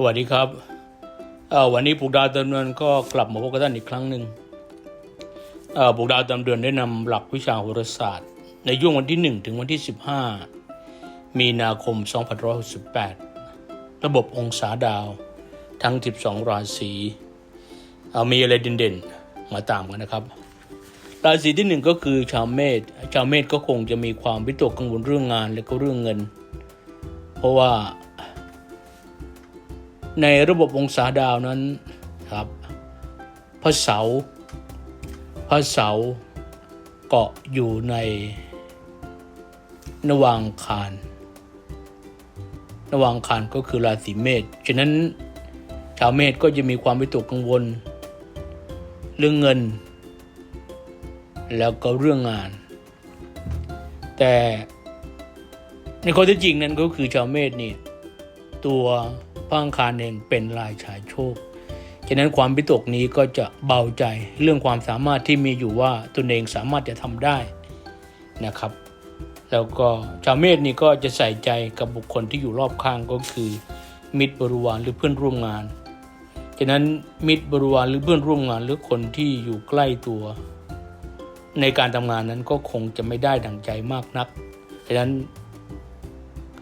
สวัสดีครับวันนี้ปลูกดาวเติมเดือนก็กลับมาพบกับท่านอีกครั้งหนึ่งปลูกดาวเติมเดือนได้นำหลักวิชาโหราศาสตร์ ในช่วงวันที่ 1 ถึงวันที่ 15 มีนาคม 2568 ระบบองศาดาวทั้ง 12 ราศีมีอะไรเด่นๆ มาตามกันนะครับ ราศีที่หนึ่งก็คือชาวเมษชาวเมษก็คงจะมีความวิตกกังวลเรื่องงานและก็เรื่องเงิน เพราะว่า ในระบบองศาดาวนั้นครับพระเสาร์พระเสาร์เกาะอยู่ในนวางคารนวางคารก็คือราศีเมษฉะนั้นชาวเมษก็จะมีความวิตกกังวล เรื่องเงิน แล้วก็เรื่องงาน แต่ในข้อเท็จจริงนั้นก็คือชาวเมษนี่ตัว พระอังคารเองเป็นลายฉายโชค ฉะนั้นความวิตกนี้ก็จะเบาใจเรื่องความสามารถที่มีอยู่ว่าตนเองสามารถจะทำได้นะครับ แล้วก็ชาวเมษนี่ก็จะใส่ใจกับบุคคลที่อยู่รอบข้างก็คือ มิตรบริวารหรือเพื่อนร่วมงาน ฉะนั้นมิตรบริวารหรือเพื่อนร่วมงานหรือคนที่อยู่ใกล้ตัว ในการทำงานนั้นก็คงจะไม่ได้ดังใจมากนัก ฉะนั้น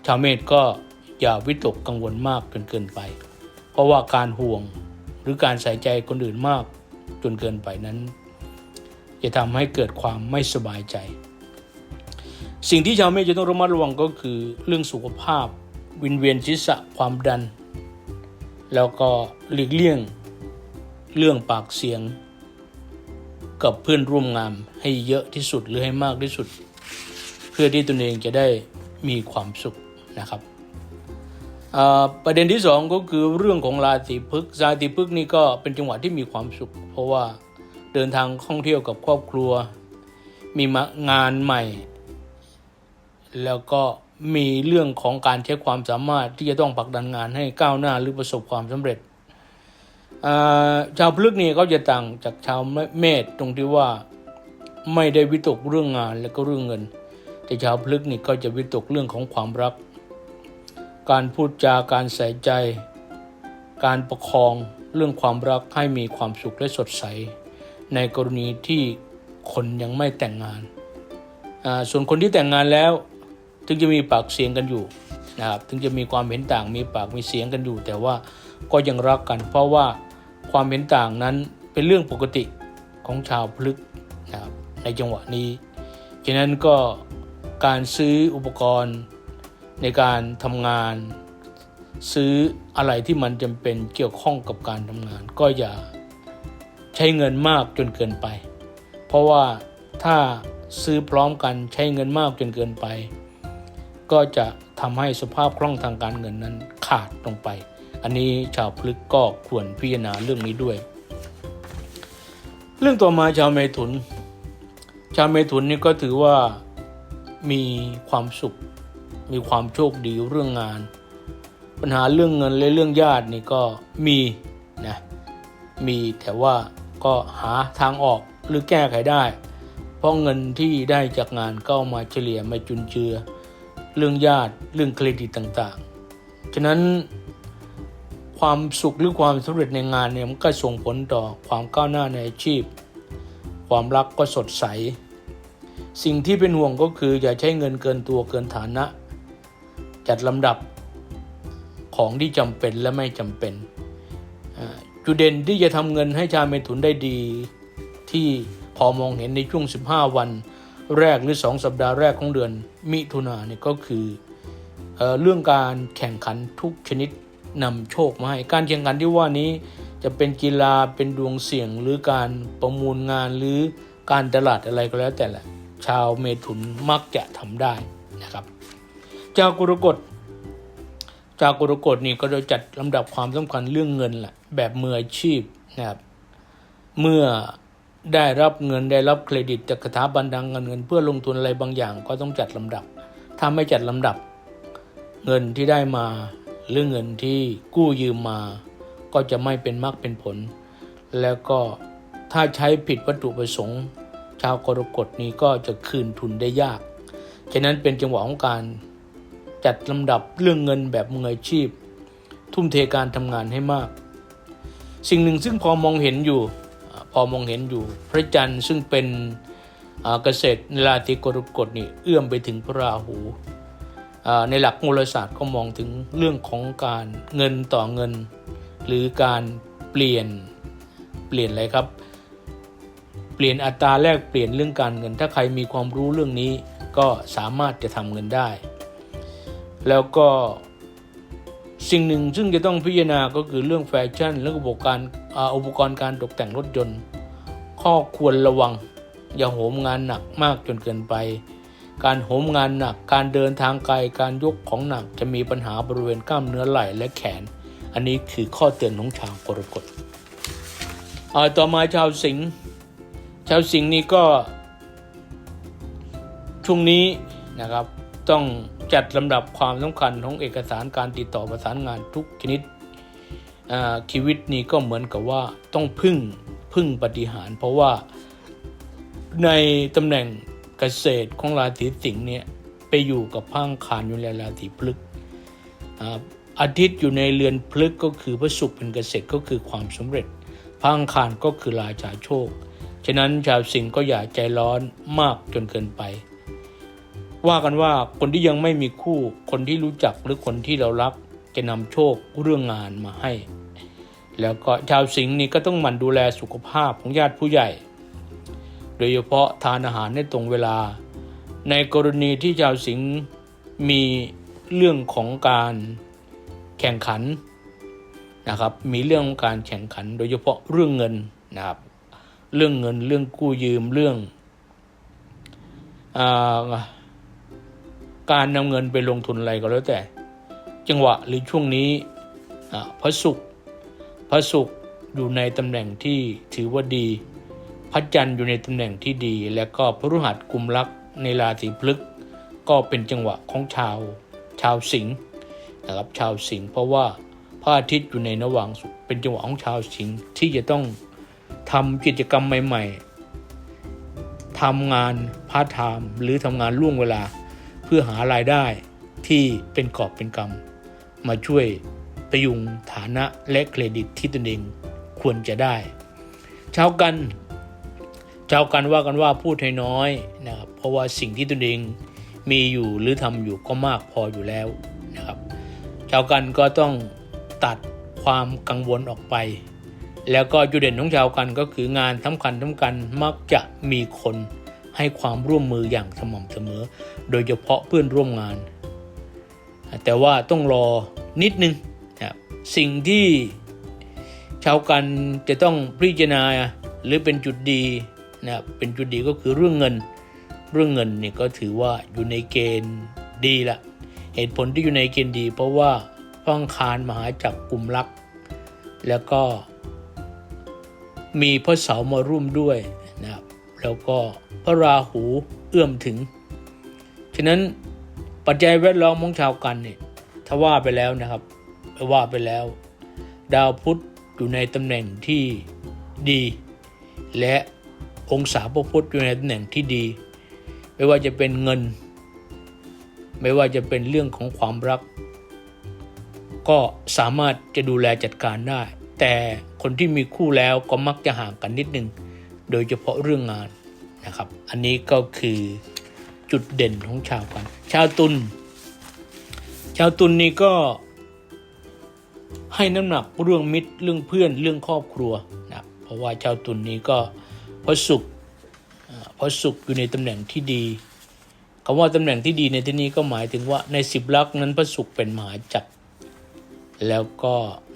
ชาวเมษก็ อย่าวิตกกังวลมากจนเกินไป เพราะว่าการห่วงหรือการใส่ใจคนอื่นมากจนเกินไปนั้น จะทำให้เกิดความไม่สบายใจ สิ่งที่ชาวเมษจะต้องระมัดระวังก็คือ เรื่องสุขภาพ วินเวียนศีรษะความดัน แล้วก็หลีกเลี่ยง เรื่องปากเสียง กับเพื่อนร่วมงานให้เยอะที่สุดหรือให้มากที่สุด เพื่อที่ตนเองจะได้มีความสุขนะครับ ประเด็นที่สองก็คือเรื่องของราศีพฤกษ์ราศีพฤกษ์นี่ก็เป็นจังหวะที่มีความสุข เพราะว่าเดินทางท่องเที่ยวกับครอบครัว มีงานใหม่ แล้วก็มีเรื่องของการใช้ความสามารถที่จะต้องผลักดันงานให้ก้าวหน้าหรือประสบความสำเร็จชาวพฤกษ์นี่เขาจะต่างจากชาวเมษตรงที่ว่าไม่ได้วิตกเรื่องงานและก็เรื่องเงิน แต่ชาวพฤกษ์นี่ก็จะวิตกเรื่องของความรัก การพูดจาการใส่ใจ การประคองเรื่องความรักให้มีความสุขและสดใส ในกรณีที่คนยังไม่แต่งงาน ส่วนคนที่แต่งงานแล้วถึงจะมีปากเสียงกันอยู่นะครับถึงจะมีความเห็นต่างมีปากมีเสียงกันอยู่ แต่ว่าก็ยังรักกัน เพราะว่าความเห็นต่างนั้นเป็นเรื่องปกติของชาวพฤกนะครับในจังหวะนี้ฉะนั้นก็การซื้ออุปกรณ์ ในการทำงานซื้ออะไรที่มันจำเป็นเกี่ยวข้องกับการทำงาน ก็อย่าใช้เงินมากจนเกินไป เพราะว่าถ้าซื้อพร้อมกันใช้เงินมากจนเกินไป ก็จะทำให้สภาพคล่องทางการเงินนั้นขาดลงไป อันนี้ชาวพลึกก็ควรพิจารณาเรื่องนี้ด้วย เรื่องต่อมาชาวเมถุน ชาวเมถุนนี่ก็ถือว่ามีความสุข มีความโชคดีเรื่องงาน ปัญหาเรื่องเงินและเรื่องญาตินี่ก็มีนะมีแต่ว่าก็หาทางออกหรือแก้ไขได้ เพราะเงินที่ได้จากงานก็ามาเฉลี่ยมาจุนเจือ เรื่องญาติเรื่องเครดิตต่างๆ ฉะนั้นความสุขหรือความสำเร็จในงานเนี่ยมันก็ส่งผลต่อความก้าวหน้าในอาชีพ ความรักก็สดใส สิ่งที่เป็นห่วงก็คืออย่าใช้เงินเกินตัวเกินฐานะ จัดลำดับของที่จำเป็นและไม่จำเป็น จุดเด่นที่จะทำเงินให้ชาวเมถุนได้ดี ที่พอมองเห็นในช่วง 15 วันแรกหรือ 2 สัปดาห์แรกของเดือนมิถุนาเนี่ยก็คือเออเรื่องการแข่งขันทุกชนิดนำโชคมาให้การแข่งขันที่ว่านี้จะเป็นกีฬาเป็นดวงเสี่ยงหรือการประมูลงานหรือการตลาดอะไรก็แล้วแต่ละชาวเมถุนมักจะทำได้นะครับ จากกรกฎจากกรกฎนี่ก็จะจัดลำดับความสำคัญเรื่องเงินแหละแบบมืออาชีพนะครับ เมื่อได้รับเงินได้รับเครดิตจากสถาบันดังเงินเงิน เพื่อลงทุนอะไรบางอย่างก็ต้องจัดลำดับ ถ้าไม่จัดลำดับ เงินที่ได้มาหรือเงินที่กู้ยืมมา ก็จะไม่เป็นมรรคเป็นผล แล้วก็ถ้าใช้ผิดวัตถุประสงค์ ชาวกรกฎนี้ก็จะคืนทุนได้ยาก ฉะนั้นเป็นจังหวะของการ จัดลำดับเรื่องเงินแบบมืออาชีพ ทุ่มเทการทำงานให้มาก สิ่งหนึ่งซึ่งพอมองเห็นอยู่พอมองเห็นอยู่ พระจันทร์ซึ่งเป็นเกษตรในราศีกรกฎนี่เอื้อมไปถึงพระราหูในหลักโหราศาสตร์ก็มองถึงเรื่องของการเงินต่อเงิน หรือการเปลี่ยนเปลี่ยนอะไรครับ เปลี่ยนอัตราแลกเปลี่ยนเรื่องการเงิน ถ้าใครมีความรู้เรื่องนี้ก็สามารถจะทำเงินได้ แล้วก็สิ่งหนึ่งซึ่งจะต้องพิจารณาก็คือเรื่องแฟชั่นเรื่องอุปกรณ์อุปกรณ์การตกแต่งรถยนต์ ข้อควรระวัง อย่าโหมงานหนักมากจนเกินไป การโหมงานหนัก การเดินทางไกลการยกของหนักจะมีปัญหาบริเวณกล้ามเนื้อไหล่และแขน อันนี้คือข้อเตือนของชาวกรกฎต่อมาชาวสิงห์ชาวสิงห์นี่ก็ช่วงนี้นะครับต้อง จัดลำดับความสำคัญของเอกสารการติดต่อประสานงานทุกชนิดอาชีวิตนี้ก็เหมือนกับว่าต้องพึ่งพึ่งปฏิหาร เพราะว่าในตำแหน่งเกษตรของราศีสิงห์เนี่ยไปอยู่กับพังคารอยู่ในราศีพฤกษ์อาทิตย์อยู่ในเรือนพฤกษ์ก็คือพระศุกร์เป็นเกษตรก็คือความสำเร็จพังคารก็คือราชาโชค ฉะนั้นชาวสิงห์ก็อย่าใจร้อนมากจนเกินไป ว่ากันว่าคนที่ยังไม่มีคู่ คนที่รู้จักหรือคนที่เรารักจะนำโชคเรื่องงานมาให้ แล้วก็ชาวสิงห์นี่ก็ต้องหมั่นดูแลสุขภาพของญาติผู้ใหญ่ โดยเฉพาะทานอาหารให้ตรงเวลา ในกรณีที่ชาวสิงห์มีเรื่องของการแข่งขันนะครับ มีเรื่องของการแข่งขัน โดยเฉพาะเรื่องเงินนะครับ เรื่องเงินเรื่องกู้ยืมเรื่องอา การนำเงินไปลงทุนอะไรก็แล้วแต่ จังหวะหรือช่วงนี้พระศุกร์พระศุกร์อยู่ในตำแหน่งที่ถือว่าดี พระจันทร์อยู่ในตำแหน่งที่ดี และก็พฤหัสกุมรักในราศีพฤกษ์ก็เป็นจังหวะของชาวชาวสิงห์นะครับชาวสิงห์เพราะว่าพระอาทิตย์อยู่ในนวางเป็นจังหวะของชาวสิงห์ที่จะต้องทำกิจกรรมใหม่ ๆทำงานพาร์ทไทม์หรือทำงานล่วงเวลา เพื่อหารายได้ที่เป็นกอบเป็นกำมาช่วยประยุงฐานะและเครดิตที่ตนเองควรจะได้ ชาวกัน ชาวกันว่ากันว่าพูดให้น้อยนะครับเพราะว่าสิ่งที่ตนเองมีอยู่หรือทำอยู่ก็มากพออยู่แล้วนะครับชาวกันก็ต้องตัดความกังวลออกไป แล้วก็จุดเด่นของชาวกันก็คืองานสำคัญสำคัญมักจะมีคน ให้ความร่วมมืออย่างสม่ำเสมอ โดยเฉพาะเพื่อนร่วมงาน แต่ว่าต้องรอนิดนึงนะสิ่งที่ชาวกันจะต้องพิจารณาหรือเป็นจุดดีนะเป็นจุดดีก็คือเรื่องเงิน เรื่องเงินนี่ก็ถือว่าอยู่ในเกณฑ์ดีละเหตุผลที่อยู่ในเกณฑ์ดี เพราะว่าพระอังคารมหาจักรกลุ่มรัก แล้วก็มีพระเสามาร่วมด้วย แล้วก็พระราหูเอื้อมถึง ฉะนั้นปัจจัยแวดล้อมของชาวกันเนี่ยถ้าว่าไปแล้วนะครับว่าไปแล้ว ดาวพุธอยู่ในตำแหน่งที่ดี และองศาพระพุธอยู่ในตำแหน่งที่ดี ไม่ว่าจะเป็นเงิน ไม่ว่าจะเป็นเรื่องของความรัก ก็สามารถจะดูแลจัดการได้ แต่คนที่มีคู่แล้วก็มักจะห่างกันนิดนึง โดยเฉพาะเรื่องงาน นะครับ อันนี้ก็คือจุดเด่นของชาวกัน ชาวตุลชาวตุลนี่ก็ให้น้ำหนักเรื่องมิตรเรื่องเพื่อนเรื่องครอบครัวนะเพราะว่าชาวตุลนี้ก็พระศุกร์อ่าพระศุก็อยู่ในตำแหน่งที่ดีคำว่าตำแหน่งที่ดีในที่นี้ก็หมายถึงว่าในสิบลักษณ์นั้นพระศุกร์เป็นมหาจักรแล้วก็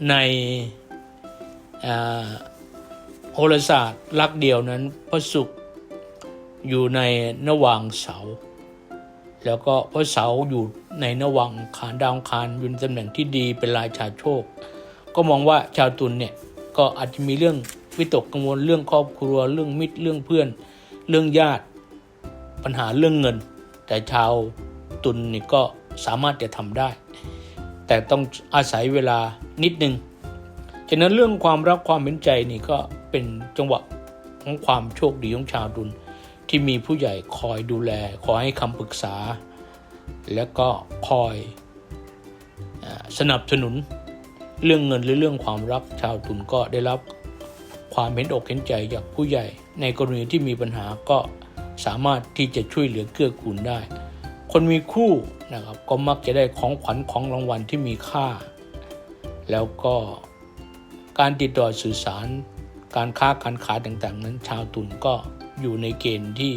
ในอ่าโหราศาสตร์ลักษ์เดียวนั้นพระศุกร์ อยู่ในนวางเสา แล้วก็พระเสาอยู่ในนวังคารดาวคารอยู่ในตำแหน่งที่ดีเป็นราชาโชค ก็มองว่าชาวตุลเนี่ยก็อาจจะมีเรื่องวิตกกังวลเรื่องครอบครัวเรื่องมิตรเรื่องเพื่อน เรื่องญาติปัญหาเรื่องเงิน แต่ชาวตุลนี่ก็สามารถจะทำได้ แต่ต้องอาศัยเวลานิดนึงฉะนั้นเรื่องความรักความเป็นใจนี่ก็เป็นจังหวะของความโชคดีของชาวตุล ที่มีผู้ใหญ่คอยดูแล คอยให้คำปรึกษา แล้วก็คอยสนับสนุนเรื่องเงินหรือเรื่องความรักชาวตุลก็ได้รับความเห็นอกเห็นใจจากผู้ใหญ่ ในกรณีที่มีปัญหาก็สามารถที่จะช่วยเหลือเกื้อกูลได้ คนมีคู่นะครับก็มักจะได้ของขวัญของรางวัลที่มีค่า แล้วก็การติดต่อสื่อสาร การค้าการขายต่างๆ นั้นชาวตุลก็ อยู่ในเกณฑ์ที่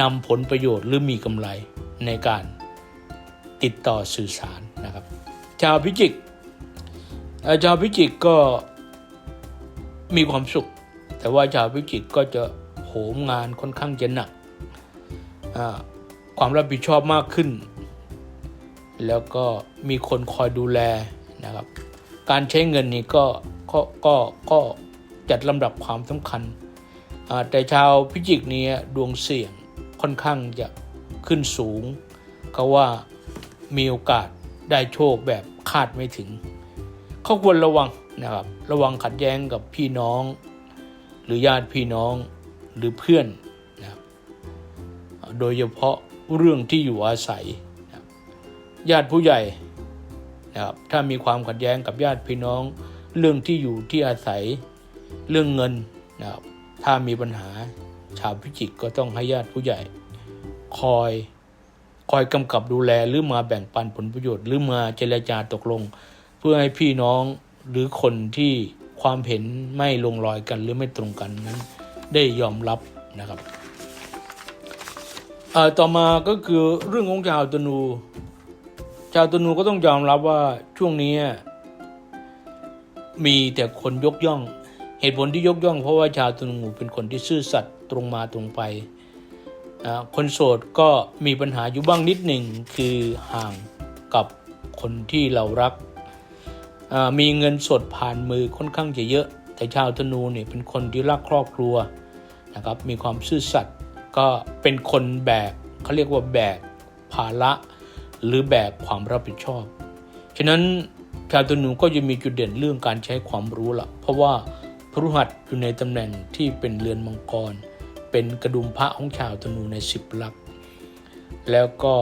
นำผลประโยชน์หรือมีกำไรในการติดต่อสื่อสารนะครับ ชาวพิจิกชาวพิจิกก็มีความสุข แต่ว่าชาวพิจิกก็จะโหมงานค่อนข้างจะหนักความรับผิดชอบมากขึ้น แล้วก็มีคนคอยดูแลนะครับ การใช้เงินนี่ก็ก็ก็ก็จัดลำดับความสำคัญ แต่ชาวพิจิกนี้ดวงเสี่ยงค่อนข้างจะขึ้นสูงเขาว่ามีโอกาสได้โชคแบบคาดไม่ถึง เขาควรระวังนะครับ ระวังขัดแย้งกับพี่น้อง หรือญาติพี่น้องหรือเพื่อนนะโดยเฉพาะเรื่องที่อยู่อาศัยนะญาติผู้ใหญ่นะครับถ้ามีความขัดแย้งกับญาติพี่น้อง เรื่องที่อยู่ที่อาศัยเรื่องเงินนะครับ ถ้ามีปัญหาชาวพิจิกก็ต้องให้ญาติผู้ใหญ่ คอยคอยกำกับดูแลหรือมาแบ่งปันผลประโยชน์ หรือมาเจรจาตกลง เพื่อให้พี่น้องหรือคนที่ความเห็นไม่ลงรอยกันหรือไม่ตรงกันนั้น ได้ยอมรับนะครับต่อมาก็คือเรื่องของชาวตนูชาวตนูก็ต้องยอมรับว่าช่วงนี้มีแต่คนยกย่อง เหตุผลที่ยกย่องเพราะว่าชาวตนูเป็นคนที่ซื่อสัตย์ตรงมาตรงไป คนโสดก็มีปัญหาอยู่บ้างนิดหนึ่งคือห่างกับคนที่เรารัก มีเงินสดผ่านมือค่อนข้างจะเยอะ แต่ชาวธนูเนี่ยเป็นคนที่รักครอบครัวนะครับมีความซื่อสัตย์ก็เป็นคนแบกเขาเรียกว่าแบกภาระหรือแบกความรับผิดชอบ ฉะนั้นชาวธนูก็จะมีจุดเด่นเรื่องการใช้ความรู้ละเพราะว่า พฤหัสอยู่ในตำแหน่งที่เป็นเรือนมังกร เป็นกระดุมพระของชาวธนูในสิบลักษณ์แล้วก็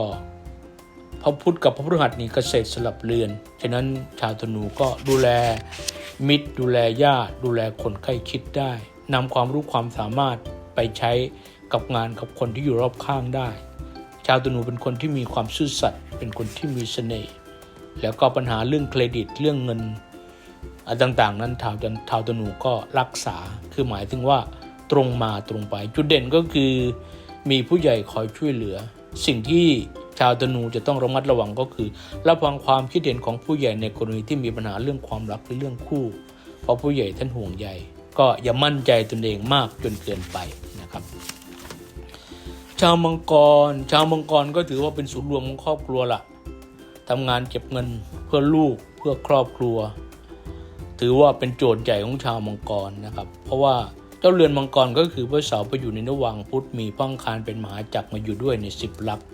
พระพุทธกับพระพฤหัสนี้เกษตรสลับเรือน ฉะนั้นชาวธนูก็ดูแลมิตร ดูแลญาติดูแลคนใกล้ชิดได้นำความรู้ความสามารถไปใช้กับงานกับคนที่อยู่รอบข้างได้ ชาวธนูเป็นคนที่มีความซื่อสัตย์เป็นคนที่มีเสน่ห์แล้วก็ปัญหาเรื่องเครดิตเรื่องเงิน อะไรต่างๆ นั้นชาวชาวธนูก็รักษาคือหมายถึงว่าตรงมาตรงไป จุดเด่นก็คือ มีผู้ใหญ่คอยช่วยเหลือ สิ่งที่ชาวธนูจะต้องระมัดระวังก็คือรับฟังความคิดเห็นของผู้ใหญ่ในกรณีที่มีปัญหาเรื่องความรักหรือเรื่องคู่ เพราะผู้ใหญ่ท่านห่วงใยก็อย่ามั่นใจตนเองมากจนเกินไปนะครับ ชาวมังกร ชาวมังกรก็ถือว่าเป็นศูนย์รวมของครอบครัวละทำงานเก็บเงินเพื่อลูกเพื่อครอบครัว ถือว่าเป็นโจทย์ใหญ่ของชาวมังกรนะครับ เพราะว่าเจ้าเรือนมังกรก็คือพระเสาไปอยู่ในระหว่างพุทธมีพังคารเป็นมหาจักรมาอยู่ด้วยในสิบลักษ์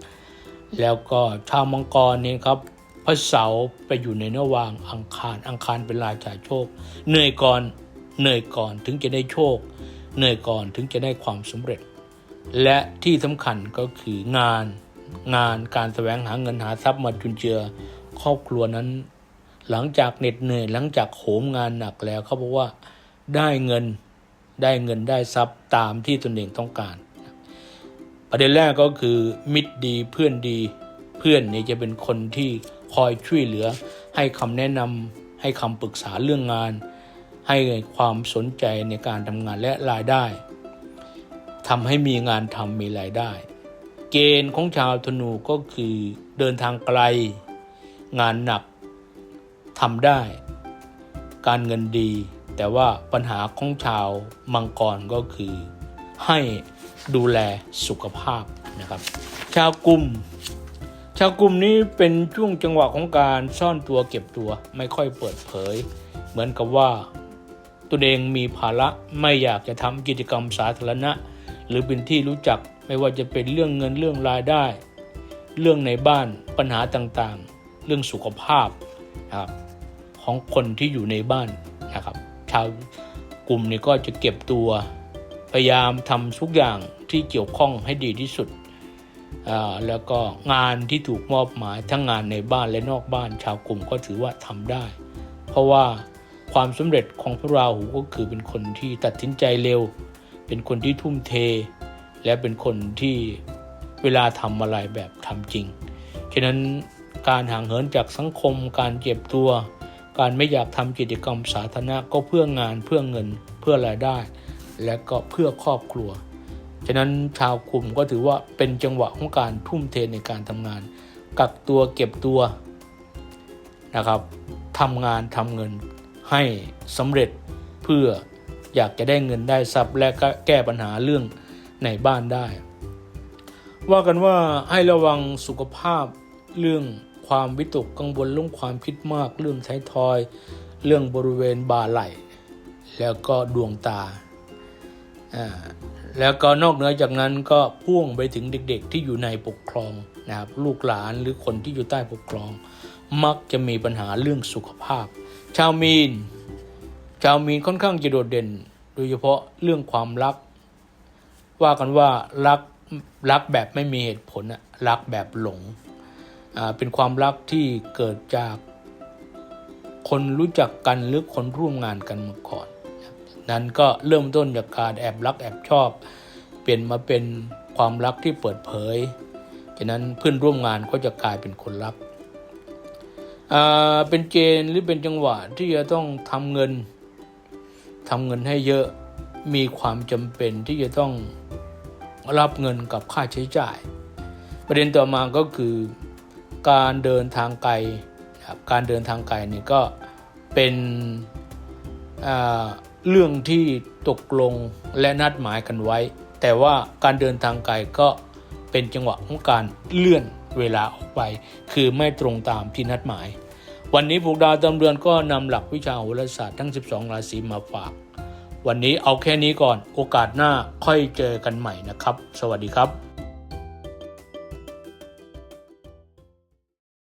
แล้วก็ชาวมังกรนี่ครับพระเสาไปอยู่ในระหว่างอังคารอังคารเป็นราชาโชคเหนื่อยก่อนเหนื่อยก่อนถึงจะได้โชคเหนื่อยก่อนถึงจะได้ความสำเร็จ และที่สำคัญก็คืองานงานการแสวงหาเงินหาทรัพย์มาจุนเจือครอบครัวนั้น หลังจากเหน็ดเหนื่อยหลังจากโหมงานหนักแล้วเขาบอกว่าได้เงินได้เงินได้ทรัพย์ตามที่ตนเองต้องการ ประเด็นแรกก็คือมิตรดีเพื่อนดีเพื่อนเนี่ยจะเป็นคนที่คอยช่วยเหลือ ให้คำแนะนำให้คำปรึกษาเรื่องงาน ให้ความสนใจในการทำงานและรายได้ทำให้มีงานทำมีรายได้ เกณฑ์ของชาวธนูก็คือเดินทางไกล งานหนัก ทำได้ การเงินดี แต่ว่าปัญหาของชาวมังกรก็คือ ให้ดูแลสุขภาพนะครับ ชาวกลุ่ม ชาวกลุ่มนี้เป็นช่วงจังหวะของการซ่อนตัวเก็บตัวไม่ค่อยเปิดเผย เหมือนกับว่าตัวเองมีภาระไม่อยากจะทำกิจกรรมสาธารณะ หรือเป็นที่รู้จักไม่ว่าจะเป็นเรื่องเงินเรื่องรายได้ เรื่องในบ้านปัญหาต่างๆ เรื่องสุขภาพ นะครับของคนที่อยู่ในบ้านนะครับ ชาวกลุ่มนี้ก็จะเก็บตัวพยายามทำทุกอย่างที่เกี่ยวข้องให้ดีที่สุดอ่าแล้วก็งานที่ถูกมอบหมายทั้งงานในบ้านและนอกบ้าน ชาวกลุ่มก็ถือว่าทำได้ เพราะว่าความสำเร็จของพระราหูก็คือเป็นคนที่ตัดสินใจเร็ว เป็นคนที่ทุ่มเท และเป็นคนที่เวลาทำอะไรแบบทำจริง ฉะนั้น การห่างเหินจากสังคม การเจ็บตัว การไม่อยากทำกิจกรรมสาธารณะก็เพื่องานเพื่อเงินเพื่อรายได้ และก็เพื่อครอบครัว ฉะนั้นชาวกลุ่มก็ถือว่าเป็นจังหวะของการทุ่มเทในการทำงาน กักตัวเก็บตัวนะครับทำงานทำเงินให้สำเร็จเพื่ออยากจะได้เงินได้ทรัพย์และก็แก้ปัญหาเรื่องในบ้านได้ ว่ากันว่าให้ระวังสุขภาพเรื่อง ความวิตกกังวลเรื่องความคิดมากเรื่องไททอย เรื่องบริเวณบ่าไหล่ แล้วก็ดวงตา แล้วก็นอกเหนือจากนั้นก็พ่วงไปถึงเด็กๆ ที่อยู่ในปกครองนะครับลูกหลานหรือคนที่อยู่ใต้ปกครอง มักจะมีปัญหาเรื่องสุขภาพ ชาวมีน ชาวมีนค่อนข้างจะโดดเด่น โดยเฉพาะเรื่องความรัก ว่ากันว่ารักรักแบบไม่มีเหตุผลอะรักแบบหลง เป็นความรักที่เกิดจากคนรู้จักกันหรือคนร่วมงานกันมาก่อน นั้นก็เริ่มต้นจากการแอบรักแอบชอบ เปลี่ยนมาเป็นความรักที่เปิดเผยฉะนั้นเพื่อนร่วมงานก็จะกลายเป็นคนรักเป็นเกณฑ์หรือเป็นจังหวะที่จะต้องทำเงินทำเงินให้เยอะมีความจำเป็นที่จะต้องรับเงินกับค่าใช้จ่าย ประเด็นต่อมาก็คือ การเดินทางไกลนะครับการเดินทางไกลนี่ก็เป็นเรื่องที่ตกลงและนัดหมายกันไว้ แต่ว่าการเดินทางไกลก็เป็นจังหวะของการเลื่อนเวลาออกไป คือไม่ตรงตามที่นัดหมาย วันนี้ผูกดาวตำเรือนก็นำหลักวิชาโหราศาสตร์ทั้ง 12 ราศีมาฝาก วันนี้เอาแค่นี้ก่อนโอกาสหน้าค่อยเจอกันใหม่นะครับ สวัสดีครับ